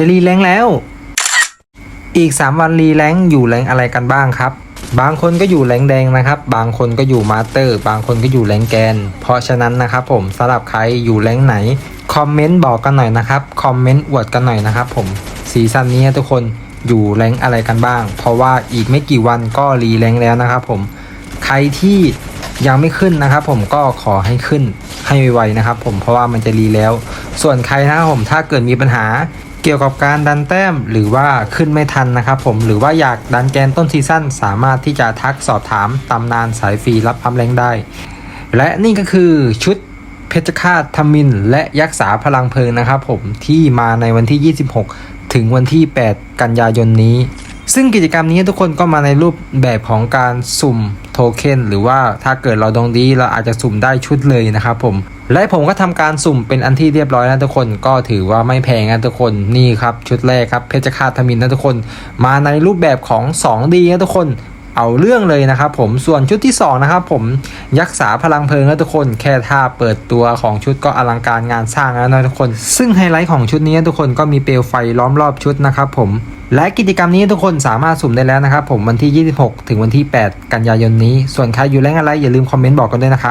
จะรีแรงแล้ว อีก 3 วันรีแรงอยู่แรงอะไรกันบ้างครับ บางคนก็อยู่แรงแดงนะครับ บางคนก็อยู่มาสเตอร์ บางคนก็อยู่แรงแกน เพราะฉะนั้นนะครับผมสำหรับใครอยู่แรงไหนคอมเมนต์บอกกันหน่อยนะครับคอมเมนต์อวดกันหน่อยนะครับผมซีซั่นนี้ทุกคนอยู่แรงอะไรกันบ้าง เพราะว่าอีกไม่กี่วันก็รีแรงแล้วนะครับผมใครที่ยังไม่ขึ้นนะครับ ผมก็ขอให้ขึ้นให้ไวๆนะครับ ผมเพราะว่ามันจะรีแล้ว ส่วนใครนะครับผมถ้าเกิดมีปัญหา กี่ยวกับการดันแต้มหรือว่าขึ้นไม่ทันนะครับผมหรือว่าอยากดันแกนต้นซีซั่นสามารถที่จะทักสอบถามตำนานสายฟรีรับพัมแรงได้ และนี่ก็คือชุดเพชรฆาตทมิน และยักษาพลังเพลิงนะครับผมที่มาในวันที่ 26 ถึงวันที่ 8 กันยายนนี้ ซึ่งกิจกรรมนี้ทุกคนก็มาในรูปแบบของการสุ่มโทเค็นหรือว่าถ้าเกิดเราดวงดีเราอาจจะสุ่มได้ชุดเลยนะครับผมและผมก็ทำการสุ่มเป็นอันที่เรียบร้อยแล้วทุกคนก็ถือว่าไม่แพงนะทุกคนนี่ครับชุดแรกครับเพชรคาตทมินนะทุกคน มาในรูปแบบของ 2D นะทุกคน เอาเรื่องเลยนะครับผมส่วนชุดที่2นะครับผมยักษาพลังเพลิงนะทุกคนแค่ท่าเปิดตัวของชุดก็อลังการงานสร้างแล้วนะทุกคน ซึ่งไฮไลท์ของชุดนี้ทุกคนก็มีเปลวไฟล้อมรอบชุดนะครับผมและกิจกรรมนี้ทุกคนสามารถสุ่มได้แล้วนะครับผมวันที่ 26 ถึงวันที่ 8 กันยายนนี้ ส่วนใครอยู่แรงอะไรอย่าลืมคอมเมนต์บอกกันด้วยนะครับ